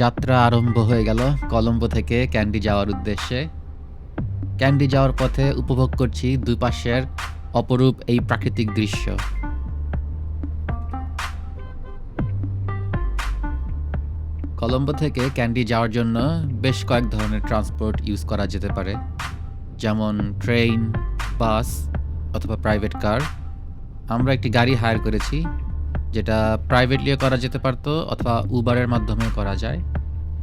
যাত্রা আরম্ভ হয়ে গেল কলম্বো থেকে ক্যান্ডি যাওয়ার উদ্দেশ্যে। ক্যান্ডি যাওয়ার পথে উপভোগ করছি দুই পাশের অপরূপ এই প্রাকৃতিক দৃশ্য। কলম্বো থেকে ক্যান্ডি যাওয়ার জন্য বেশ কয়েক ধরনের ট্রান্সপোর্ট ইউজ করা যেতে পারে, যেমন ট্রেন, বাস অথবা প্রাইভেট কার। আমরা একটি গাড়ি হায়ার করেছি, যেটা প্রাইভেটলিও করা যেতে পারতো অথবা উবারের মাধ্যমেও করা যায়।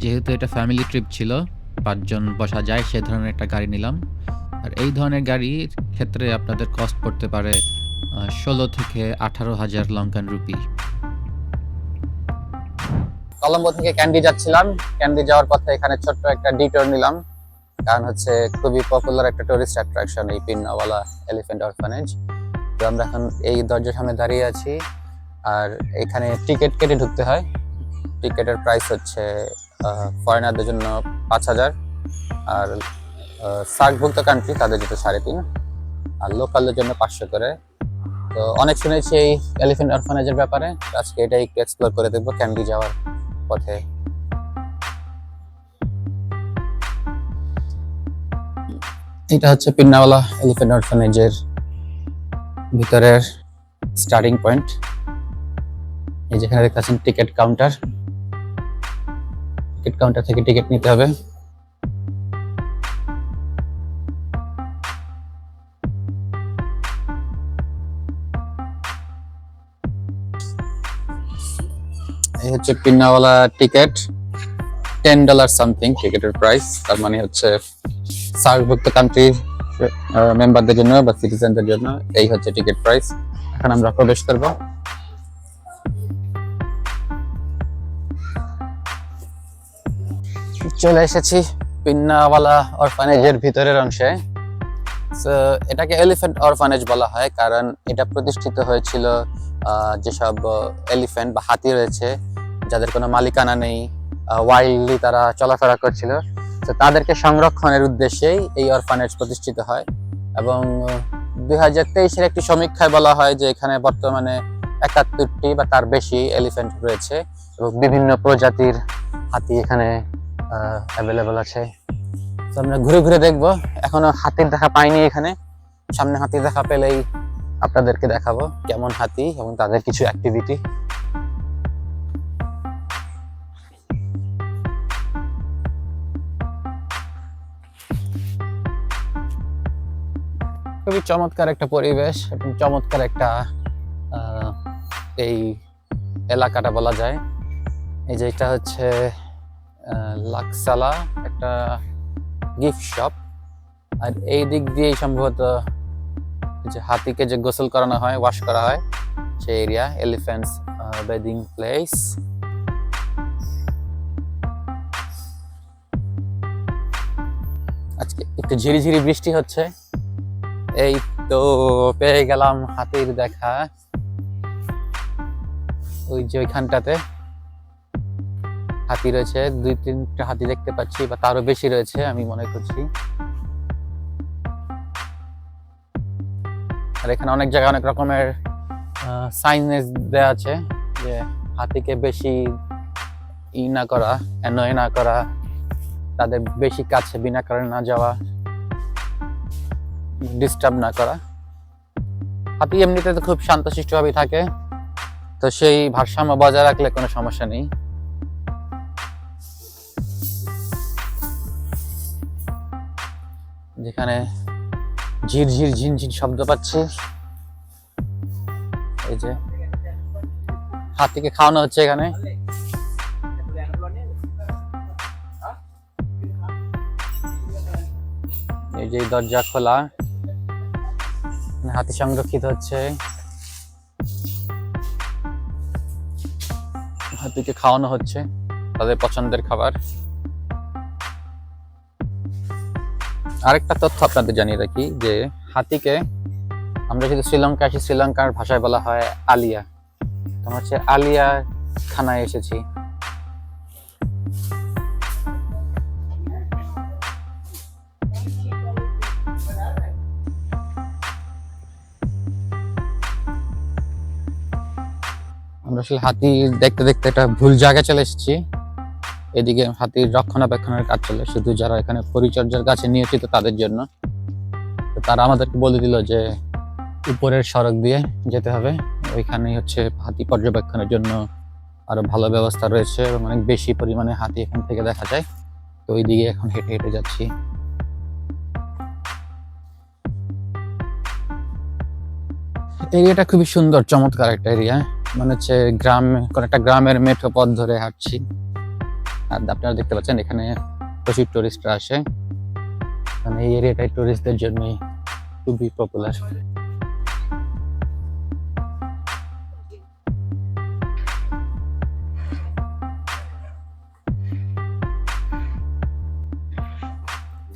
যেহেতু এটা ফ্যামিলি ট্রিপ ছিল পাঁচজন বসা যায়, সে ধরনের একটা গাড়ি নিলাম। আর এই ধরনের গাড়ির ক্ষেত্রে আপনাদের কস্ট পড়তে পারে ষোলো থেকে আঠারো হাজার লঙ্কান রুপি কলম্বো থেকে ক্যান্ডি যাচ্ছিলাম। ক্যান্ডি যাওয়ার পথে এখানে ছোট্ট একটা ডিটোর নিলাম। কারণ হচ্ছে খুবই পপুলার একটা টুরিস্ট অ্যাট্রাকশন এই পিন্নাওয়ালা এলিফেন্ট অরফানেজ তো আমরা এখন এই দরজার সামনে দাঁড়িয়ে আছি। আর এখানে টিকিট কেটে ঢুকতে হয়। টিকিটের প্রাইস হচ্ছে ফরেনারদের জন্য পাঁচ হাজার। আর সার্কভুক্ত কান্ট্রি তাদের জন্য সাড়ে তিন। আর লোকালদের জন্য পাঁচশো করে। তো অনেক শুনেছি এই এলিফ্যান্ট অরফানেজের ব্যাপারে আজকে এটাই একটু এক্সপ্লোর করে দেখব ক্যান্ডি যাওয়ার পথে। এটা হচ্ছে পিন্নাওয়ালা এলিফ্যান্ট অরফানেজের ভিতরের স্টার্টিং পয়েন্ট এই যেখানে দেখতেছেন টিকিট কাউন্টার টিকিট কাউন্টার থেকে টিকিট নিতে হবে। এই হচ্ছে Pinnawala ticket ten dollar something টিকিটের প্রাইস তার মানে হচ্ছে সার্কভুক্ত কান্ট্রির মেম্বারদের জন্য বা সিটিজেনদের জন্য এই হচ্ছে টিকিট প্রাইস এখন আমরা প্রবেশ করব। চলে এসেছি পিন্নাওয়ালা অরফানেজের ভিতরের অংশে। এটাকে এলিফ্যান্ট অরফানেজ বলা হয় কারণ এটা প্রতিষ্ঠিত হয়েছিল যেসব এলিফ্যান্ট বা হাতি রয়েছে, যাদের কোনো মালিকানা নেই ওয়াইল্ডলি তারা চলাফেরা করছিল। তো তাদেরকে সংরক্ষণের উদ্দেশ্যেই এই অরফানেজ প্রতিষ্ঠিত হয় এবং দুই হাজার তেইশের একটি সমীক্ষায় বলা হয় যে এখানে বর্তমানে একাত্তরটি বা তার বেশি এলিফ্যান্ট রয়েছে এবং বিভিন্ন প্রজাতির হাতি এখানে অ্যাভেলেবল আছে। তো আমরা ঘুরে ঘুরে দেখব। এখনও হাতির দেখা পাইনি এখানে। সামনে হাতির দেখা পেলেই আপনাদেরকে দেখাবো কেমন হাতি এবং তাদের কিছু অ্যাক্টিভিটি খুবই চমৎকার একটা পরিবেশ এবং চমৎকার একটা এই এলাকাটা বলা যায়। এই যে এটা হচ্ছে লাকসালা একটা গিফট শপ আর এই দিক দিয়েই সম্ভবত যে হাতিকে যে গোসল করানো হয় ওয়াশ করা হয়, সেই এরিয়া এলিফ্যান্টস বেদিং প্লেস আজকে একটু ঝিরিঝিরি বৃষ্টি হচ্ছে। এই তো পেয়ে গেলাম হাতির দেখা। ওই যে ওইখানটাতে। হাতি রয়েছে, দুই, তিনটা হাতি দেখতে পাচ্ছি বা তারও বেশি রয়েছে, আমি মনে করছি। আর এখানে অনেক জায়গায় অনেক রকমের সাইনেজ দেওয়া আছে যে হাতিকে বেশি ই না করা অ্যানয় না করা, তাদের বেশি কাছে বিনা কারণে না যাওয়া ডিস্টার্ব না করা। হাতি এমনিতে তো খুব শান্তশিষ্টভাবেই থাকে, তো সেই ভারসাম্য বজায় রাখলে কোনো সমস্যা নেই। যেখানে ঝিরঝির ঝিনঝিন শব্দ পাচ্ছি। এই যে হাতিকে খাওয়ানো হচ্ছে এখানে। এই যে দরজা খোলা। হাতি সংরক্ষিত হচ্ছে। হাতিকে খাওয়ানো হচ্ছে তাদের পছন্দের খাবার। আরেকটা তথ্য আপনাদের জানিয়ে রাখি যে হাতিকে আমরা যদি শ্রীলঙ্কা আসি, শ্রীলঙ্কার ভাষায় বলা হয় আলিয়া। তোমার হচ্ছে আলিয়া থানায় এসেছি। আমরা আসলে হাতি দেখতে দেখতে একটা ভুল জায়গায় চলে এসেছি। এদিকে হাতির রক্ষণাবেক্ষণের কাজ চলে। শুধু যারা এখানে পরিচর্যার কাছে নিয়োজিত তাদের জন্য। তারা আমাদেরকে বলে দিল যে, উপরের সড়ক দিয়ে যেতে হবে। ওইখানেই হচ্ছে হাতি পর্যবেক্ষণের জন্য আরও ভালো ব্যবস্থা রয়েছে এবং অনেক বেশি পরিমাণে হাতি এখান থেকে দেখা যায়। তো ওই দিকে এখন হেঁটে হেঁটে যাচ্ছি। এরিয়াটা খুবই সুন্দর, চমৎকার একটা এরিয়া। মানে হচ্ছে গ্রাম, কোন একটা গ্রামের মেঠো পথ ধরে হাঁটছি। আপনারা দেখতে পাচ্ছেন এখানে প্রচুর টুরিস্টরা আসে। মানে এই এরিয়াটাই টুরিস্টদের জন্যই খুবই পপুলার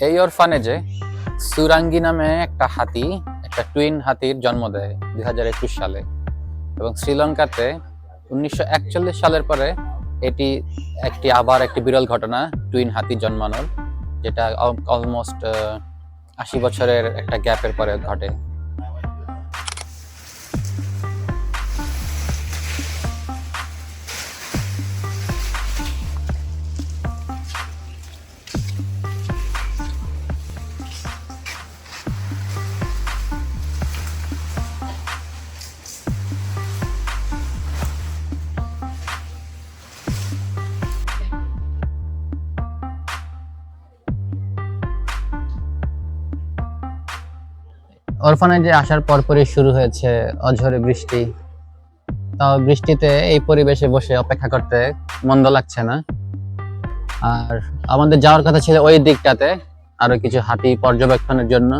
এই অরফানেজে সুরাঙ্গি নামে একটা হাতি, একটা টুইন হাতির জন্ম দেয় দুই হাজার একুশ সালে। এবং শ্রীলঙ্কাতে উনিশশো একচল্লিশ সালের পরে এটি একটি আবার একটি বিরল ঘটনা, টুইন হাতি জন্মানোর, যেটা অলমোস্ট আশি বছরের একটা গ্যাপের পরে ঘটে। অরফানেজে আসার পরপরই শুরু হয়েছে অঝরে বৃষ্টি। তাও বৃষ্টিতে এই পরিবেশে বসে অপেক্ষা করতে মন্দ লাগছে না। আর আমাদের যাওয়ার কথা ছিল ওই দিকটাতে আরও কিছু হাতি পর্যবেক্ষণের জন্য।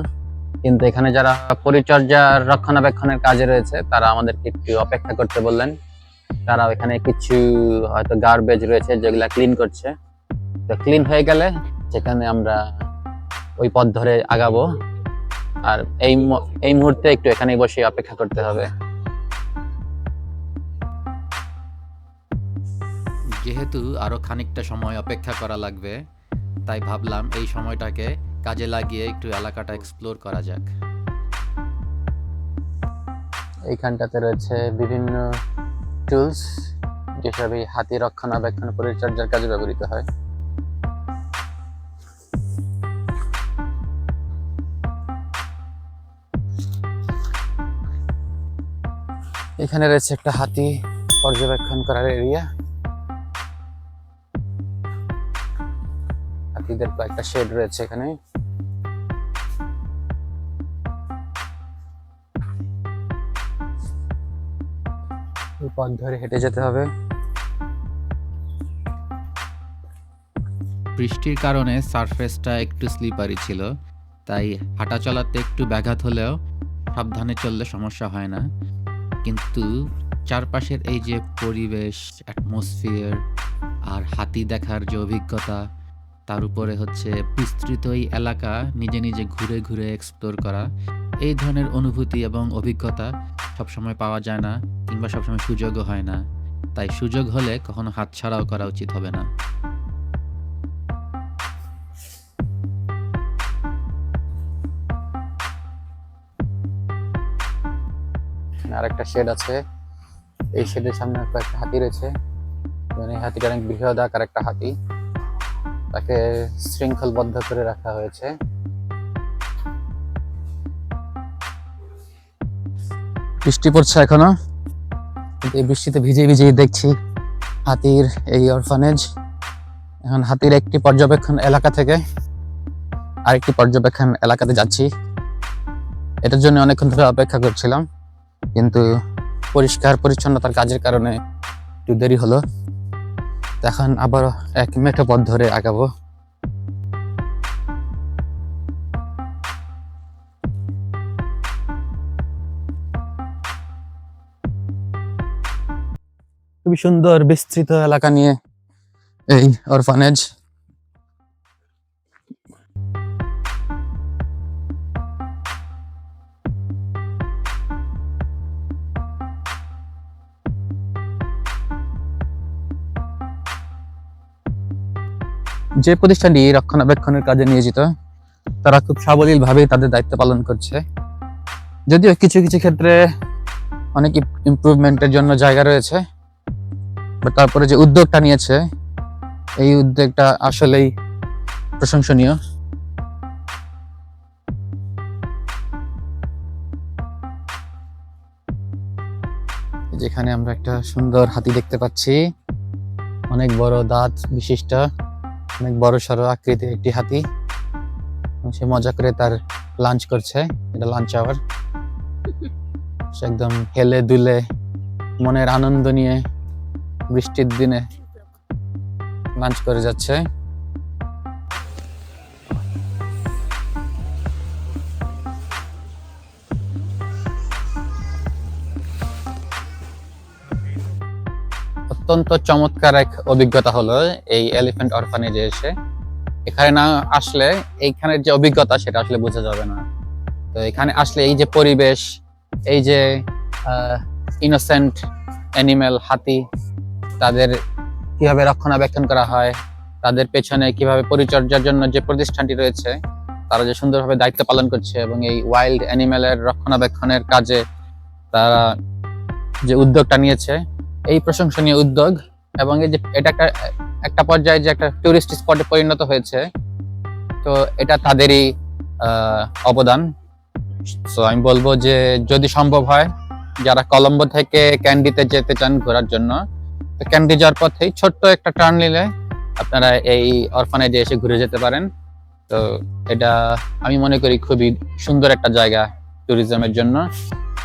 কিন্তু এখানে যারা পরিচর্যা রক্ষণাবেক্ষণের কাজে রয়েছে, তারা আমাদেরকে একটু অপেক্ষা করতে বললেন। তারা এখানে কিছু হয়তো গার্বেজ রয়েছে যেগুলা ক্লিন করছে। তো ক্লিন হয়ে গেলে সেখানে আমরা ওই পথ ধরে আগাবো। আর এই এই মুহূর্তে একটু এখানেই বসে অপেক্ষা করতে হবে। যেহেতু আরও খানিকটা সময় অপেক্ষা করা লাগবে তাই ভাবলাম এই সময়টাকে কাজে লাগিয়ে একটু এলাকাটা এক্সপ্লোর করা যাক। এইখানটাতে রয়েছে বিভিন্ন টুলস যেসব এই হাতি রক্ষণাবেক্ষণ পরিচর্যার কাজে ব্যবহৃত হয়। এখানে রয়েছে একটা হাতি পর্যবেক্ষণ করার এরিয়া হাতিদের কয়েকটা শেড রয়েছে এখানে। পথ ধরে হেঁটে যেতে হবে। বৃষ্টির কারণে সারফেসটা একটু স্লিপারি ছিল, তাই হাঁটা চলাতে একটু ব্যাঘাত হলেও সাবধানে চললে সমস্যা হয় না। কিন্তু চারপাশের এই যে পরিবেশ অ্যাটমসফিয়ার আর হাতি দেখার যে অভিজ্ঞতা, তার উপরে হচ্ছে বিস্তৃত এই এলাকা নিজে নিজে ঘুরে ঘুরে এক্সপ্লোর করা। এই ধরনের অনুভূতি এবং অভিজ্ঞতা সবসময় পাওয়া যায় না কিংবা সবসময় সুযোগও হয় না। তাই সুযোগ হলে কখনো হাতছাড়াও করা উচিত হবে না। এখানে আরেকটা শেড আছে। এই শেডের সামনে কয়েকটা হাতি রয়েছে। মানে এই হাতিটা অনেক বৃহৎ আকার একটা হাতি। তাকে শৃঙ্খলবদ্ধ করে রাখা হয়েছে। বৃষ্টি পড়ছে এখনও। এই বৃষ্টিতে ভিজে ভিজেই দেখছি হাতির এই অরফানেজ এখন হাতির একটি পর্যবেক্ষণ এলাকা থেকে আরেকটি পর্যবেক্ষণ এলাকাতে যাচ্ছি। এটার জন্য অনেকক্ষণ ধরে অপেক্ষা করছিলাম। কিন্তু পরিষ্কার পরিচ্ছন্নতার কাজের কারণে একটু দেরি হলো। এখন আবার এক মেঠো পথ ধরে আগাবো। খুবই সুন্দর বিস্তৃত এলাকা নিয়ে এই অরফানেজ। যে প্রতিষ্ঠানটি রক্ষণাবেক্ষণের কাজে নিয়োজিত, তারা খুব সাবলীলভাবেই তাদের দায়িত্ব পালন করছে। যদিও কিছু কিছু ক্ষেত্রে অনেক ইমপ্রুভমেন্টের জন্য জায়গা রয়েছে তারপরে যে উদ্যোগটা নিয়েছে, এই উদ্যোগটা আসলেই প্রশংসনীয়। যেখানে আমরা একটা সুন্দর হাতি দেখতে পাচ্ছি। অনেক বড় দাঁত বিশিষ্ট। অনেক বড় সড়ো আকৃতির একটি হাতি। সে মজা করে তার লাঞ্চ করছে, এটা লাঞ্চ আওয়ার সে একদম হেলে দুলে, মনের আনন্দ নিয়ে বৃষ্টির দিনে লাঞ্চ করে যাচ্ছে। অত্যন্ত চমৎকার এক অভিজ্ঞতা হলো এই এলিফ্যান্ট অরফানেজে এসে। এখানে না আসলে এইখানের যে অভিজ্ঞতা সেটা আসলে বোঝা যাবে না। তো এখানে আসলে এই যে পরিবেশ, এই যে ইনোসেন্ট অ্যানিমেল হাতি, তাদের কীভাবে রক্ষণাবেক্ষণ করা হয়, তাদের পেছনে কীভাবে পরিচর্যার জন্য যে প্রতিষ্ঠানটি রয়েছে, তারা যে সুন্দরভাবে দায়িত্ব পালন করছে এবং এই ওয়াইল্ড অ্যানিমেলের রক্ষণাবেক্ষণের কাজে তারা যে উদ্যোগটা নিয়েছে এই প্রশংসনীয় উদ্যোগ এবং এই যে এটা একটা একটা পর্যায়ে যে একটা টুরিস্ট স্পটে পরিণত হয়েছে, তো এটা তাদেরই অবদান। সো আমি বলব যে যদি সম্ভব হয়, যারা কলম্বো থেকে ক্যান্ডিতে যেতে চান ঘোরার জন্য, তো ক্যান্ডি যাওয়ার পথেই ছোট্ট একটা টার্ন নিলে আপনারা এই অরফানেজে এসে ঘুরে যেতে পারেন। তো এটা আমি মনে করি খুবই সুন্দর একটা জায়গা ট্যুরিজমের জন্য।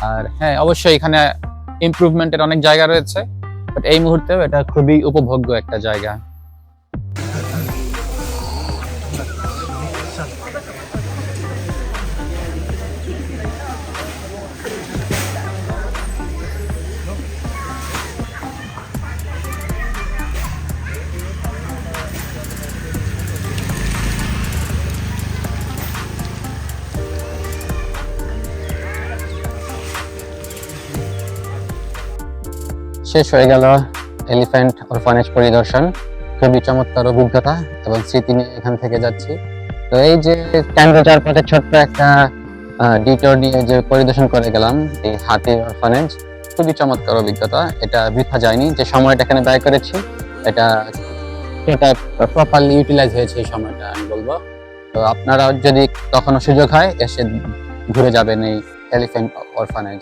আর হ্যাঁ অবশ্যই এখানে ইমপ্রুভমেন্টের অনেক জায়গা রয়েছে বাট এই মুহূর্তেও এটা খুবই উপভোগ্য একটা জায়গা। শেষ হয়ে গেল এলিফ্যান্ট অরফানেজ পরিদর্শন। খুবই চমৎকার অভিজ্ঞতা এবং স্মৃতি নিয়ে এখান থেকে যাচ্ছি। তো এই যে ক্যান্ডো পথে ছোট্ট একটা ডিটোর নিয়ে যে পরিদর্শন করে গেলাম, এই হাতির অরফানেজ খুবই চমৎকার অভিজ্ঞতা। এটা বৃথা যায়নি যে সময়টা এখানে ব্যয় করেছি। এটা এটা প্রপারলি ইউটিলাইজ হয়েছে এই সময়টা, আমি বলব। তো আপনারা যদি কখনো সুযোগ হয়, এসে ঘুরে যাবেন এই এলিফ্যান্ট অরফানেজ